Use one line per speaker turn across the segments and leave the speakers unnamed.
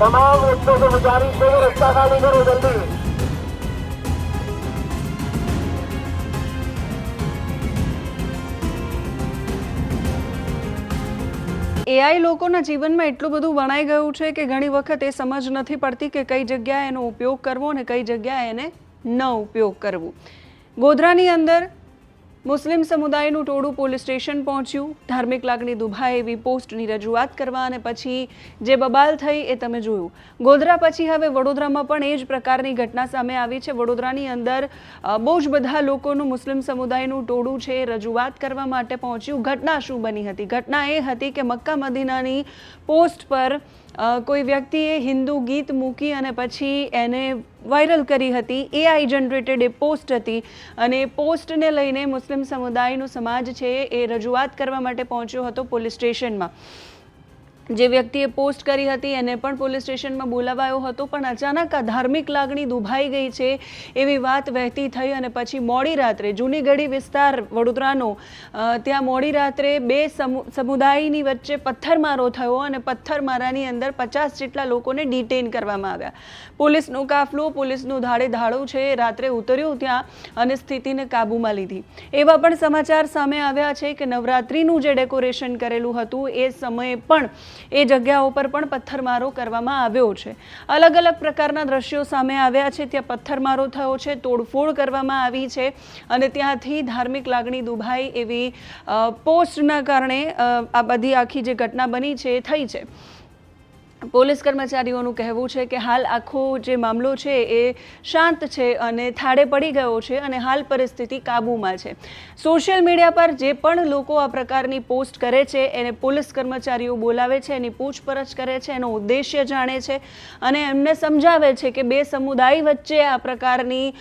तमाम व्यक्तियों से गुजारिश है कि रास्ता खाली करो जल्दी
એઆઈ લોકોના જીવનમાં એટલું બધું વણાઈ ગયું છે કે ઘણી વખત એ સમજ નથી પડતી કે કઈ જગ્યાએ એનો ઉપયોગ કરવો અને કઈ જગ્યાએ એને ન ઉપયોગ કરવું ગોધરાની અંદર મુસ્લિમ સમુદાયનું ટોળું પોલીસ સ્ટેશન પહોંચ્યું. ધાર્મિક લાગણી દુભાય એવી પોસ્ટની રજૂઆત કરવા અને પછી જે બબાલ થઈ એ તમે જોયું. ગોધરા પછી હવે વડોદરામાં પણ એ જ પ્રકારની ઘટના સામે આવી છે. વડોદરાની અંદર બહુ જ બધા લોકોનું મુસ્લિમ સમુદાયનું ટોળું છે રજૂઆત કરવા માટે પહોંચ્યું. ઘટના શું બની હતી? ઘટના એ હતી કે મક્કા મદીનાની પોસ્ટ પર કોઈ વ્યક્તિએ હિન્દુ ગીત મૂકી અને પછી એને વાયરલ કરી હતી એઆઈ જનરેટેડ એ પોસ્ટ હતી અને પોસ્ટને લઈને મુસ્લિમ સમુદાયનો સમાજ છે એ રજૂઆત કરવા માટે પહોંચ્યો હતો પોલીસ સ્ટેશનમાં. જે વ્યક્તિએ પોસ્ટ કરી હતી એને પણ પોલીસ સ્ટેશનમાં બોલાવાયો હતો, પણ અચાનક આ ધાર્મિક લાગણી દુભાઈ ગઈ છે એવી વાત વહેતી થઈ અને પછી મોડી રાત્રે જૂનીગઢી વિસ્તાર વડોદરાનો ત્યાં મોડી રાત્રે બે સમુ- સમુદાયની વચ્ચે પથ્થરમારો થયો અને પથ્થરમારાની અંદર પચાસ જેટલા લોકોને ડિટેન કરવામાં આવ્યા. પોલીસનો કાફલો, પોલીસનું ધાડે ધાડું છે, રાત્રે ઉતર્યું ત્યાં અને સ્થિતિને કાબૂમાં લીધી. એવા પણ સમાચાર સામે આવ્યા છે કે નવરાત્રિનું જે ડેકોરેશન કરેલું હતું એ સમયે પણ એ જગ્યાઓ પર પણ પથ્થરમારો કરવામાં આવ્યો છે. અલગ અલગ પ્રકારના દ્રશ્યો સામે આવ્યા છે. ત્યાં પથ્થરમારો થયો છે, તોડફોડ કરવામાં આવી છે અને ત્યાંથી ધાર્મિક લાગણી દુભાઈ એવી પોસ્ટના કારણે આ બધી આખી જે ઘટના બની છે એ થઈ છે. પોલીસ કર્મચારીઓનું કહેવું છે કે હાલ આખો જે મામલો છે એ શાંત છે અને થાળે પડી ગયો છે અને હાલ પરિસ્થિતિ કાબૂમાં છે. સોશિયલ મીડિયા પર જે પણ લોકો આ પ્રકારની પોસ્ટ કરે છે, એને પોલીસ કર્મચારીઓ બોલાવે છે, એની પૂછપરછ કરે છે, એનો ઉદ્દેશ્ય જાણે છે અને એમને સમજાવે છે કે બે સમુદાય વચ્ચે આ પ્રકારની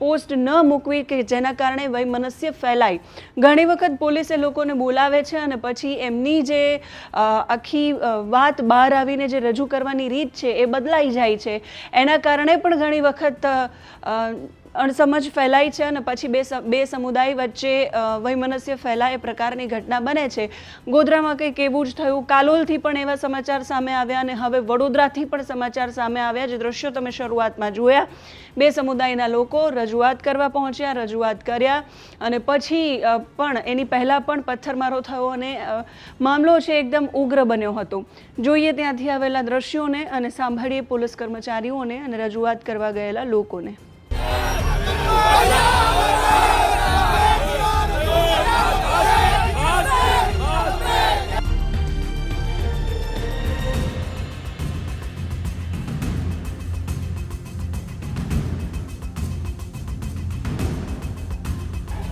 પોસ્ટ ન મૂકવી કે જેના કારણે વૈમનસ્ય ફેલાય. ઘણી વખત પોલીસે લોકોને બોલાવે છે અને પછી એમની જે આખી વાત બહાર આવીને જે રજૂ કરવાની રીત છે એ બદલાઈ જાય છે. એના કારણે પણ ઘણી વખત અણસમજ ફેલાય છે અને પછી બે બે સમુદાય વચ્ચે વૈમનસ્ય ફેલાય એ પ્રકારની ઘટના બને છે. ગોધરામાં કંઈક એવું જ થયું. કાલોલથી પણ એવા સમાચાર સામે આવ્યા અને હવે વડોદરાથી પણ સમાચાર સામે આવ્યા. જે દ્રશ્યો તમે શરૂઆતમાં જોયા. બે સમુદાયના લોકો રજૂઆત કરવા પહોંચ્યા, રજૂઆત કર્યા અને પછી પણ એની પહેલાં પણ પથ્થરમારો થયો અને મામલો છે એકદમ ઉગ્ર બન્યો હતો. જોઈએ ત્યાંથી આવેલા દ્રશ્યોને અને સાંભળીએ પોલીસ કર્મચારીઓને અને રજૂઆત કરવા ગયેલા લોકોને.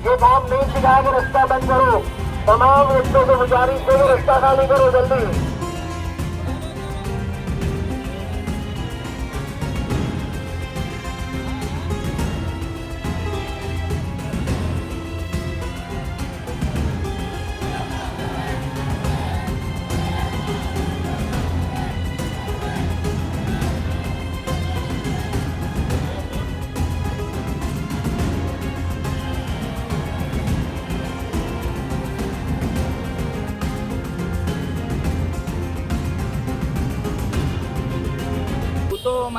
ये काम नहीं सिखाया कि रास्ता बंद करो तमाम व्यक्तियों से गुजारिश है कि रास्ता खाली करो जल्दी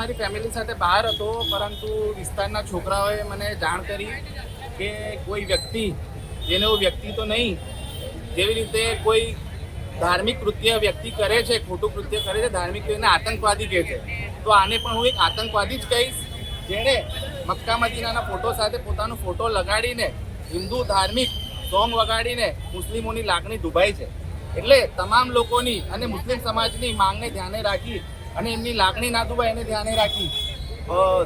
મારી ફેમિલી સાથે બહાર હતો, પરંતુ વિસ્તારના છોકરાઓએ મને જાણ કરી કે કોઈ વ્યક્તિ, જેને હું વ્યક્તિ તો નહીં, જેવી રીતે કોઈ ધાર્મિક કૃત્ય વ્યક્તિ કરે છે, ખોટું કૃત્ય કરે છે, ધાર્મિક એને આતંકવાદી કહે છે. તો આને પણ હું એક આતંકવાદી જ કહીશ. જેણે મક્કા મદીનાના ફોટો સાથે પોતાનો ફોટો લગાડીને હિન્દુ ધાર્મિક સોંગ વગાડીને મુસ્લિમોની લાગણી દુભાઈ છે. એટલે તમામ લોકોની અને મુસ્લિમ સમાજની માંગને ધ્યાને રાખી અને એમની લાગણી નાતુભાઈ એને ધ્યાને રાખી.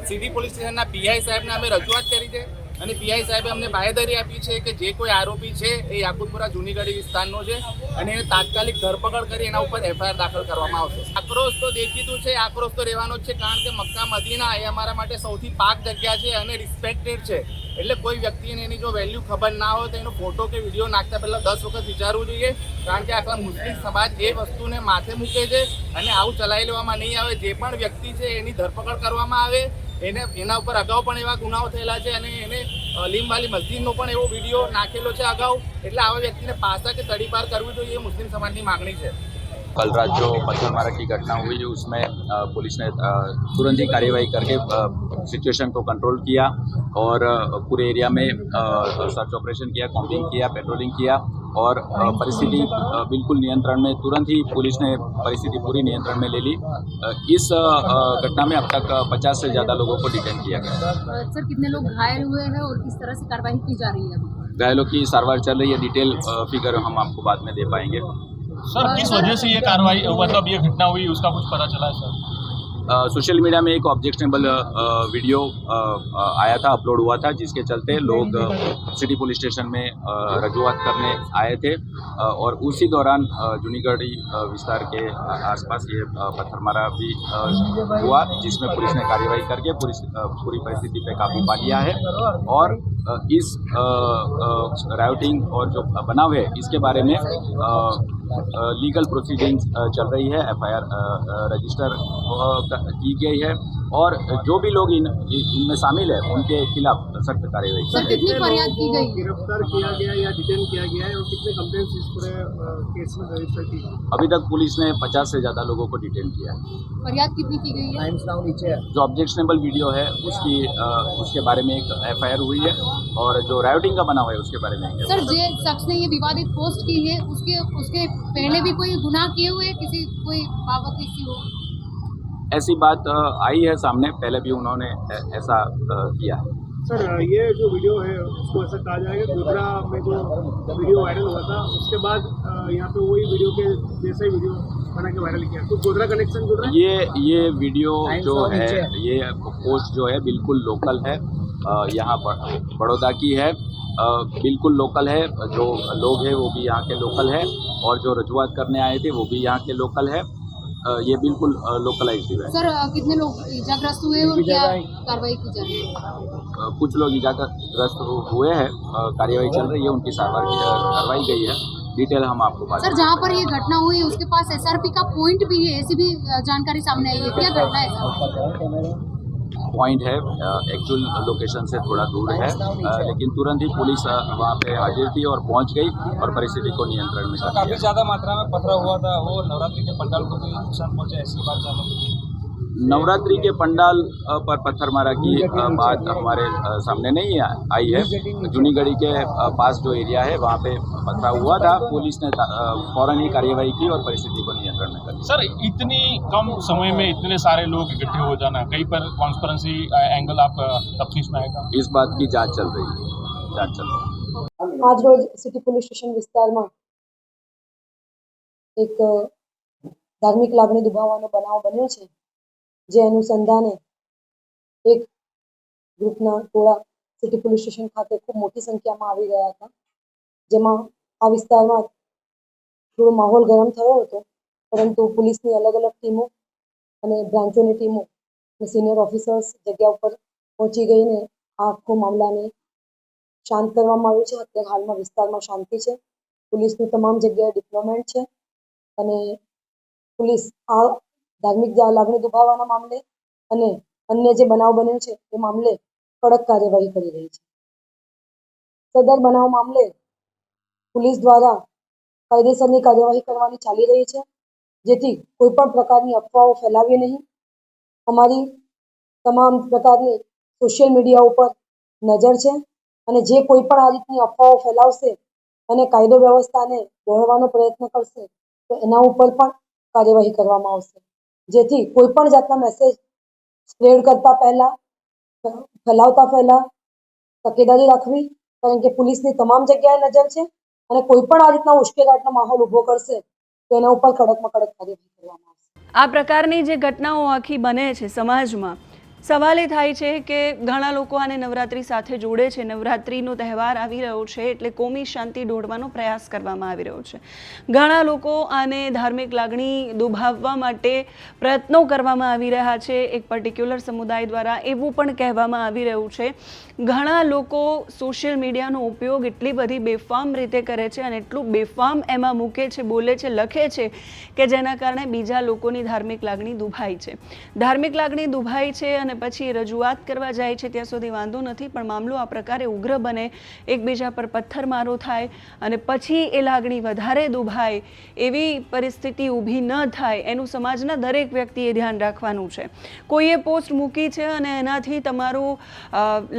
સીધી પોલીસ સ્ટેશનના પીઆઈ સાહેબને અમે રજૂઆત કરી છે. અને પીઆઈ સાહેબે અમને બાહેધરી આપી છે કે જે કોઈ આરોપી છે એ યાકુતપુરા જૂનીગઢી વિસ્તારનો છે અને એને તાત્કાલિક ધરપકડ કરી એના ઉપર એફઆઈઆર દાખલ કરવામાં આવશે. આક્રોશ તો દેખીતું છે, આક્રોશ તો રહેવાનો જ છે, કારણ કે મક્કા મદીના એ અમારા માટે સૌથી પાક જગ્યા છે અને રિસ્પેક્ટેડ છે. એટલે કોઈ વ્યક્તિને એની જો વેલ્યુ ખબર ના હોય તો એનો ફોટો કે વીડિયો નાખતા પહેલાં દસ વખત વિચારવું જોઈએ, કારણ કે આખા મુસ્લિમ સમાજ એ વસ્તુને માથે મૂકે છે અને આવું ચલાવી લેવામાં નહીં આવે. જે પણ વ્યક્તિ છે એની ધરપકડ કરવામાં આવે એને એના ઉપર અગાઉ પણ એવા ગુનાઓ થયેલા છે અને એને અ, લીમવાલી મસ્જિદનો પણ એવો વિડીયો નાખેલો છે અગાઉ એટલે આવા વ્યક્તિને પાસા કે તડીપાર કરવી જોઈએ એ મુસ્લિમ સમાજની માગણી છે
कल रात जो पत्थरमारा की घटना हुई उसमें अ, पुलिस ने अ, तुरंत ही कार्यवाही करके सिचुएशन को कंट्रोल किया और अ, पूरे एरिया में अ, सर्च ऑपरेशन किया कॉम्बिंग किया पेट्रोलिंग किया और परिस्थिति बिल्कुल नियंत्रण में तुरंत ही पुलिस ने परिस्थिति पूरी नियंत्रण में ले ली। इस घटना में अब तक पचास से ज़्यादा लोगों को डिटेन किया गया
सर कितने लोग घायल हुए हैं और किस तरह से कार्रवाई की जा रही है अभी
घायलों की सारवार चल रही है डिटेल फिगर हम आपको बाद में दे पाएँगे।
सर किस वजह से ये कार्रवाई मतलब ये घटना हुई उसका कुछ पता चला है सर?
सोशल मीडिया में एक ऑब्जेक्शनेबल वीडियो आया था अपलोड हुआ था, जिसके चलते लोग सिटी पुलिस स्टेशन में रजूआत करने आए थे और उसी दौरान जूनीगढ़ी विस्तार के आसपास ये पत्थरमारा भी हुआ, जिसमें पुलिस ने कार्रवाई करके पूरी परिस्थिति पे काबू पा लिया है, और इस राउटिंग और जो बनाव है, इसके बारे में लीगल प्रोसीडिंग्स चल रही है एफआईआर रजिस्टर की गई है और जो भी लोग इन इनमें शामिल है उनके खिलाफ सख्त कार्यवाही की
सर कितनी फरियाद की गई?
गिरफ़्तार किया गया या डिटेन किया गया है और कितने कंप्लेंट्स इस पूरे केस में रजिस्टर की
अभी तक पुलिस ने 50 से ज़्यादा लोगों को डिटेन किया है।
फरियाद कितनी की गई है?
नीचे जो ऑब्जेक्शनेबल वीडियो है उसकी अ, उसके बारे में एक एफआईआर हुई है और जो रायोटिंग का बना हुआ है उसके बारे में
सर जे शख्स ने ये विवादित पोस्ट की है उसके उसके पहले भी कोई गुनाह किए हुए किसी कोई बाबत किसी हो
ऐसी बात आई है सामने पहले भी उन्होंने ऐसा किया है।
सर ये जो वीडियो है उसको ऐसा कहा जाएगा गोधरा में जो वीडियो वायरल हुआ था उसके बाद यहाँ पे वही वीडियो के जैसे ही वीडियो बना के वायरल किया। कुछ गोधरा कनेक्शन जुड़ रहा है?
ये ये वीडियो जो है ये पोस्ट जो है बिल्कुल लोकल है यहाँ ब- बड़ौदा की है बिल्कुल लोकल है जो लोग हैं वो भी यहाँ के लोकल है और जो रजूआत करने आए थे वो भी यहाँ के लोकल है। ये बिल्कुल लोकलाइज है।
सर कितने लोग इजाग्रस्त हुए और क्या कार्रवाई की जा रही है?
कुछ लोग इजाग्रस्त हुए हैं। कार्यवाही चल रही है उनकी कार्रवाई गई है। डिटेल हम आपको पास
सर जहाँ पर ये घटना हुई उसके पास एसआरपी का पॉइंट भी है ऐसी भी जानकारी सामने आई है। क्या घटना है? सर
पॉइंट है एक्चुअल लोकेशन से थोड़ा दूर है लेकिन तुरंत ही पुलिस वहाँ पे हाजिर थी और पहुँच गई और परिस्थिति को नियंत्रण में
काफ़ी ज़्यादा मात्रा में पथरा हुआ था वो नवरात्रि के पंडाल को भी नुकसान पहुँचा ऐसी बात मिली।
नवरात्रि के पंडाल अ, पर पत्थरमारा की अ, बात हमारे अ, सामने नहीं आ- आई है जूनीगढ़ी के अ, पास जो एरिया है वहाँ पे पथरा हुआ था पुलिस ने ता- अ, फौरन ही कार्यवाही की और परिस्थिति को नियंत्रण में कर लिया
सर इतनी कम समय में इतने सारे लोग इकट्ठे हो जाना कहीं पर कॉन्स्परेंसी एंगल आप तफ्तीश में आएगा
इस बात की जांच चल रही है जांच चल रही है
આજરોજ સિટી પોલીસ સ્ટેશન વિસ્તારમાં એક અ, ધાર્મિક લાગણી દુભાવવાનો બનાવ બન્યો છે જે અનુસંધાને એક ગ્રુપના ટોળા સિટી પોલીસ સ્ટેશન ખાતે ખૂબ મોટી સંખ્યામાં આવી ગયા હતા. જેમાં આ વિસ્તારમાં થોડો માહોલ ગરમ થયો હતો, પરંતુ પોલીસની અલગ અલગ ટીમો અને બ્રાન્ચોની ટીમો સિનિયર ઓફિસર્સ જગ્યા ઉપર પહોંચી ગઈને આખો મામલાને શાંત કરવામાં આવ્યું છે. અત્યારે હાલમાં વિસ્તારમાં શાંતિ છે. પોલીસનું તમામ જગ્યાએ ડિપ્લોમેન્ટ છે અને પોલીસ આ ધાર્મિક લાગણી દુભાવવાના મામલે અને અન્ય જે બનાવ બન્યો છે, એ મામલે કડક કાર્યવાહી કરી રહી છે. સદર બનાવ મામલે પોલીસ દ્વારા કાયદેસરની કાર્યવાહી કરવાની ચાલી રહી છે, જેથી કોઈ પણ પ્રકારની અફવાઓ ફેલાવી નહીં. અમારી તમામ પ્રકારની સોશિયલ મીડિયા ઉપર નજર છે અને જે કોઈ પણ આ રીતની અફવાઓ ફેલાવશે અને કાયદો વ્યવસ્થાને દોડવાનો પ્રયત્ન કરશે, તો એના ઉપર પણ કાર્યવાહી કરવામાં આવશે. જેથી કોઈ પણ જાતના મેસેજ સ્પ્રેડ કરતા પહેલા, ફેલાવતા પહેલા, તકેદારી રાખવી, કારણ કે પોલીસની તમામ જગ્યાએ નજર છે અને કોઈ પણ આ રીતના ઉશ્કેરાટનો માહોલ ઊભો કરશે તો એના ઉપર કડકમાં કડક કાર્યવાહી કરવામાં આવશે.
આ પ્રકારની જે ઘટનાઓ આખી બને છે સમાજમાં સવાલ એ થાય છે કે ઘણા લોકો આને નવરાત્રિ સાથે જોડે છે. નવરાત્રિનો તહેવાર આવી રહ્યો છે એટલે કોમી શાંતિ દોડવાનો પ્રયાસ કરવામાં આવી રહ્યો છે. ઘણા લોકો આને ધાર્મિક લાગણી દુભાવવા માટે પ્રયત્નો કરવામાં આવી રહ્યા છે. એક પર્ટિક્યુલર સમુદાય દ્વારા એવું પણ કહેવામાં આવી રહ્યું છે. ઘણા લોકો સોશિયલ મીડિયાનો ઉપયોગ એટલી બધી બેફામ રીતે કરે છે અને એટલું બેફામ એમાં મૂકે છે, બોલે છે, લખે છે કે જેના કારણે બીજા લોકોની ધાર્મિક લાગણી દુભાય છે. ધાર્મિક લાગણી દુભાય છે અને અને પછી રજૂઆત કરવા જાય છે ત્યાં સુધી વાંધો નથી, પણ મામલો આ પ્રકારે ઉગ્ર બને, એકબીજા પર પથ્થરમારો થાય અને પછી એ લાગણી વધારે દુભાય, એવી પરિસ્થિતિ ઊભી ન થાય, એનું સમાજના દરેક વ્યક્તિએ ધ્યાન રાખવાનું છે. કોઈએ પોસ્ટ મૂકી છે અને એનાથી તમારું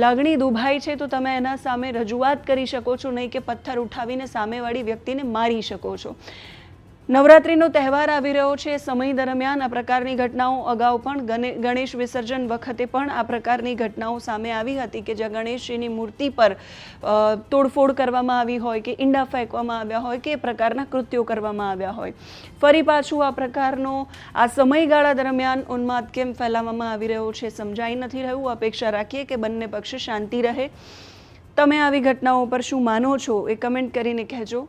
લાગણી દુભાય છે, તો તમે એના સામે રજૂઆત કરી શકો છો, નહીં કે પથ્થર ઉઠાવીને સામેવાળી વ્યક્તિને મારી શકો છો. નવરાત્રિનો તહેવાર આવી રહ્યો છે. સમય દરમિયાન આ પ્રકારની ઘટનાઓ અગાઉ પણ ગણેશ વિસર્જન વખતે પણ આ પ્રકારની ઘટનાઓ સામે આવી હતી કે જ્યાં ગણેશજીની મૂર્તિ પર તોડફોડ કરવામાં આવી હોય કે ઈંડા ફેંકવામાં આવ્યા હોય કે એ પ્રકારના કૃત્યો કરવામાં આવ્યા હોય. ફરી પાછું આ પ્રકારનો આ સમયગાળા દરમિયાન ઉન્માદ કેમ ફેલાવવામાં આવી રહ્યો છે સમજાઈ નથી રહ્યું. અપેક્ષા રાખીએ કે બંને પક્ષે શાંતિ રહે. તમે આવી ઘટનાઓ પર શું માનો છો? એ કમેન્ટ કરીને કહેજો.